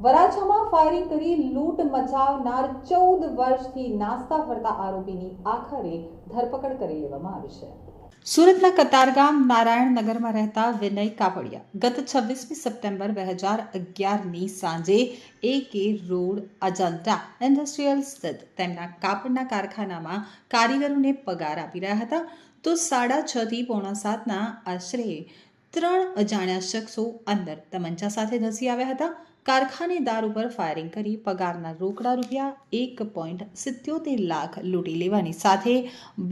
વરાછામાં firing કરી લૂંટ મચાવનાર ચૌદ વર્ષથી નાસ્તા ફરતા આરોપીની આખરે ધરપકડ કરી લેવામાં આવી છે. સુરતના કતારગામ નારાયણનગરમાં રહેતા વિનય કાપડિયા ગત છવ્વીસમી સપ્ટેમ્બર બે હજાર અગિયારની સાંજે એ કે રોડ અજંટા ઇન્ડસ્ટ્રીયલ સ્થિત તેમના કાપડના કારખાનામાં કારીગરોને પગાર આપી રહ્યા હતા. તો સાડા છથી પોણા સાતના આશરે ત્રણ અજાણ્યા શખ્સો અંદર તમંચા સાથે ધસી આવ્યા હતા. કારખાનેદાર ઉપર ફાયરિંગ કરી પગારના રોકડા રૂપિયા એક પોઈન્ટ સિત્યોતેર લાખ લૂંટી લેવાની સાથે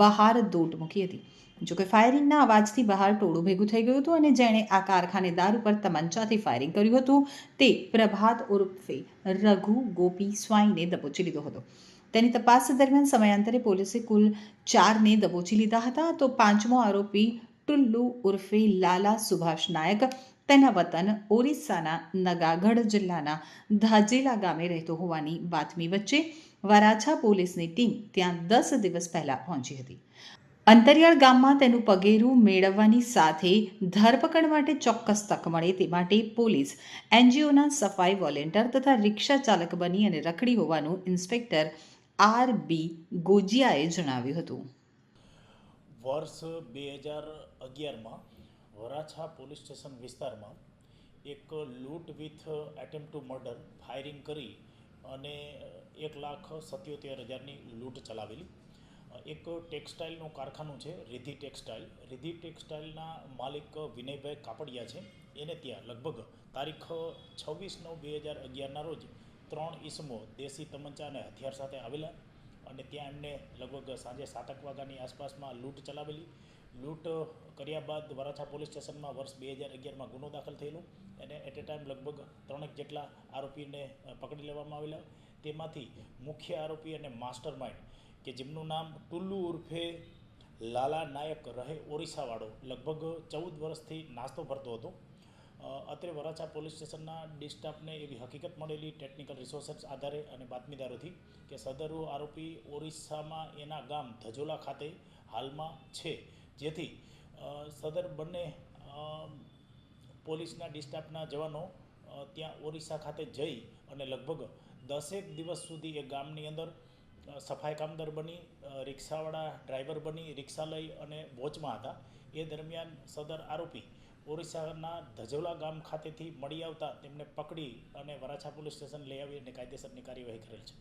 બહાર દોટ મૂકી હતી. જોકે ફાયરિંગના અવાજથી બહાર ટોળું ભેગું થઈ ગયું હતું અને જેણે આ કારખાનેદાર ઉપર તમંચાથી ફાયરિંગ કર્યું હતું તે પ્રભાત ઉર્ફે રઘુ ગોપી સ્વાઈને દબોચી લીધો હતો. તેની તપાસ દરમિયાન સમયાંતરે પોલીસે કુલ ચારને દબોચી લીધા હતા. તો પાંચમો આરોપી ટુલ્લુ ઉર્ફે લાલા સુભાષ નાયક તેના વતન ઓરિસ્સાના નગાગઢ જિલ્લાના ધાજેલા ગામે રહેતો હોવાની બાતમી વચ્ચે વરાછા પોલીસની ટીમ ત્યાં દસ દિવસ પહેલા પહોંચી હતી અંતરિયાળ ગામમાં તેનું પગેરું મેળવવાની સાથે ધરપકડ માટે ચોક્કસ તક મળે તે માટે પોલીસ એનજીઓના સફાઈ વોલેન્ટિયર તથા રિક્ષા ચાલક બની અને રખડી હોવાનું ઇન્સ્પેક્ટર આર બી ગોજિયાએ જણાવ્યું હતું વર્ષ બે હજાર અગિયારમાં વરાછા પોલીસ સ્ટેશન વિસ્તારમાં એક લૂંટ with attempt to murder firing કરી અને એક લાખ સત્યોતેર હજારની લૂંટ ચલાવેલી. એક ટેક્સટાઇલનું કારખાનું છે રિધિ ટેક્સટાઇલ. રિધિ ટેક્સટાઇલના માલિક વિનયભાઈ કાપડિયા છે. એને ત્યાં લગભગ તારીખ છવ્વીસ નવ બે હજાર અગિયારના રોજ ત્રણ ઈસમો દેશી તમંચા અને હથિયાર સાથે આવેલા અને ત્યાં એમને લગભગ સાંજે સાતક વાગ્યાની આસપાસમાં લૂંટ ચલાવેલી. લૂંટ કર્યા બાદ વરાછા પોલીસ સ્ટેશનમાં વર્ષ બે હજાર અગિયારમાં ગુનો દાખલ થયેલો. અને એટ એ ટાઈમ લગભગ ત્રણેક જેટલા આરોપીને પકડી લેવામાં આવેલા. તેમાંથી મુખ્ય આરોપી અને માસ્ટર માઇન્ડ કે જેમનું નામ ટુલ્લુ ઉર્ફે લાલા નાયક રહે ઓરિસ્સાવાળો, લગભગ ચૌદ વર્ષથી નાસ્તો ભરતો હતો. અત્રે વરાછા પોલીસ સ્ટેશનના ડિસ્ટાફને એવી હકીકત મળેલી ટેકનિકલ રિસોર્સેસ આધારે અને બાતમીદારોથી કે સદરુ આરોપી ઓરિસ્સામાં એના ગામ ધજોલા ખાતે હાલમાં છે. જેથી સદર બંને પોલીસના ડિસ્ટાફના જવાનો ત્યાં ઓરિસ્સા ખાતે જઈ અને લગભગ દસેક દિવસ સુધી એ ગામની અંદર સફાઈ કામદાર બની રિક્ષાવાળા ડ્રાઈવર બની, રિક્ષા લઈ અને વોચમાં હતા. એ દરમિયાન સદર આરોપી ઓરિસ્સાના ધજોલા ગામ ખાતેથી મળી આવતા તેમને પકડી અને વરાછા પોલીસ સ્ટેશન લઈ આવી અને કાયદેસરની કાર્યવાહી કરેલ છે.